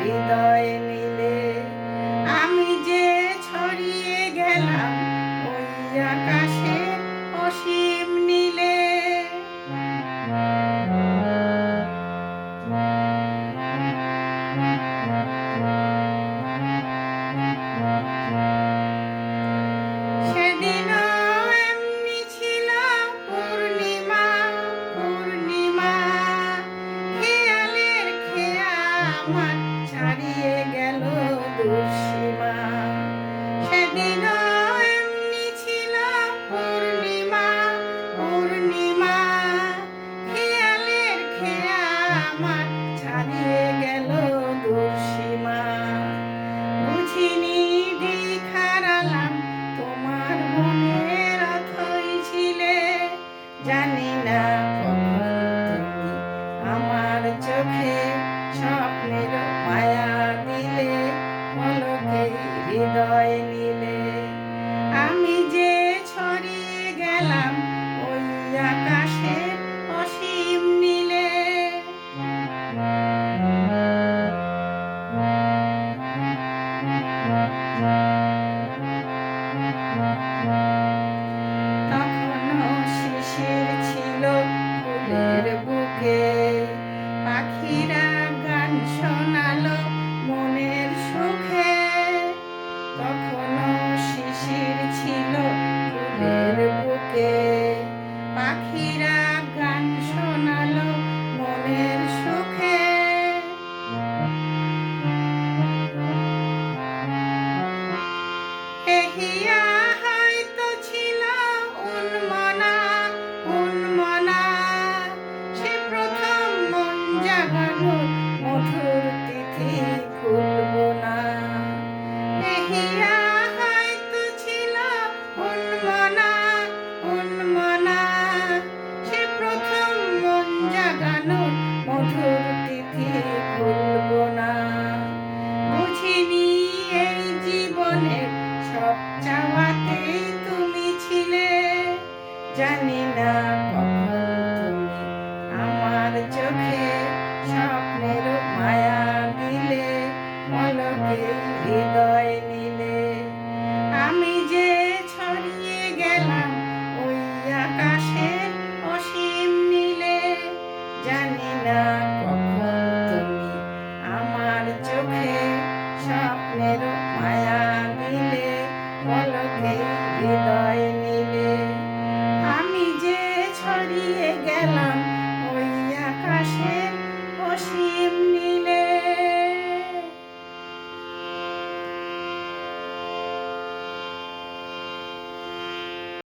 হৃদয় নিলে ছাড়িয়ে হৃদয় নিলে আমি যে ছড়িয়ে গেলাম, ওই আকাশের অসীম নীলে। তখনও শিশির ছিল ফুলের বুকে। পাখিরা গান শোনালো বুকে পাখিরা গান শোনালো মনের সুখে। এহিয়া হয়তো ছিল উন্মনা উন্মনা। সে প্রথম মন জাগানো মধুর তিথি। জানি না কখন তুমি আমার চোখে স্বপ্নের মায়া দিলে পলকে হৃদয় নিলে। আমি যে ছড়িয়ে গেলাম ওই আকাশে অসীম নিলে, জানি না কখন তুমি আমার চোখে স্বপ্নের মায়া দিলে পলকে হৃদয়